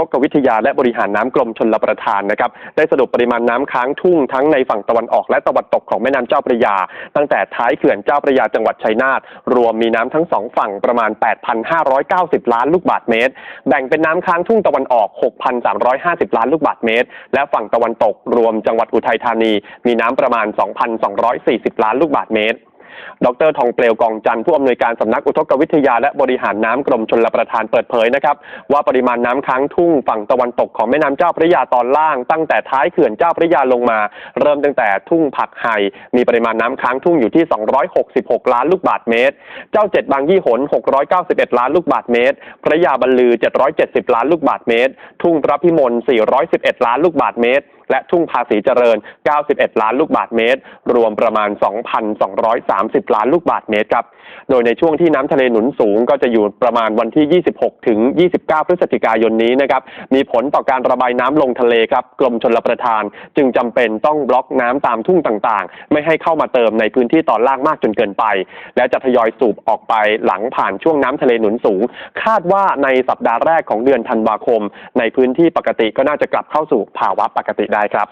ทกวิทยาและบริหารน้ำกรมชลประทานนะครับได้สรุปปริมาณน้ำค้างทุ่งทั้งในฝั่งตะวันออกและตะวันตกของแม่น้ำเจ้าพระยา ตั้งแต่ท้ายเขื่อนเจ้าพระยาจังหวัดชัยนาทรวมมีน้ำทั้งสองฝั่งประมาณ 8,590 ล้านลูกบาศก์เมตร แบ่งเป็นน้ำค้างทุ่งตะวันออก 6,350 ล้านลูกบาศก์เมตร และฝั่งตะวันตกรวมจังหวัดอุทัยธานี มีน้ำประมาณ 2,240 ล้านลูกบาศก์เมตร ดรทองเปลวกองจันทร์ผู้อำนวยการสำนักอุทกวิทยาและบริหารน้ำกรมชลประทานเปิดเผยนะครับ ว่าปริมาณน้ำค้างทุ่งฝั่งตะวันตกของแม่น้ำเจ้าพระยาตอนล่าง ตั้งแต่ท้ายเขื่อนเจ้าพระยาลงมา เริ่มตั้งแต่ทุ่งผักไห่มีปริมาณน้ำค้างทุ่งอยู่ที่ 266 ล้านลูกบาศก์เมตร เจ้าเจ็ดบางยี่หน 691 ล้านลูกบาศก์เมตร พระยาบรรลือ 770 ล้านลูกบาศก์เมตร ทุ่งพระพิมล 411 ล้านลูกบาศก์เมตร และทุ่งภาษีเจริญ 91 ล้านลูกบาศก์เมตร รวมประมาณ 2,230 ล้านลูกบาศก์เมตรครับ โดยในช่วงที่น้ำทะเลหนุนสูงก็จะอยู่ประมาณวันที่ 26 ถึง 29 พฤศจิกายนนี้นะครับ มีผลต่อการระบายน้ำลงทะเลครับ กรมชลประทาน จึงจำเป็นต้องบล็อกน้ำตามทุ่งต่างๆ ไม่ให้เข้ามาเติมในพื้นที่ตอนล่างมากจนเกินไป และจะทยอยสูบออกไปหลังผ่านช่วงน้ำทะเลหนุนสูง คาดว่าในสัปดาห์แรกของเดือนธันวาคม ในพื้นที่ปกติก็น่าจะกลับเข้าสู่ภาวะปกติได้ได้ครับ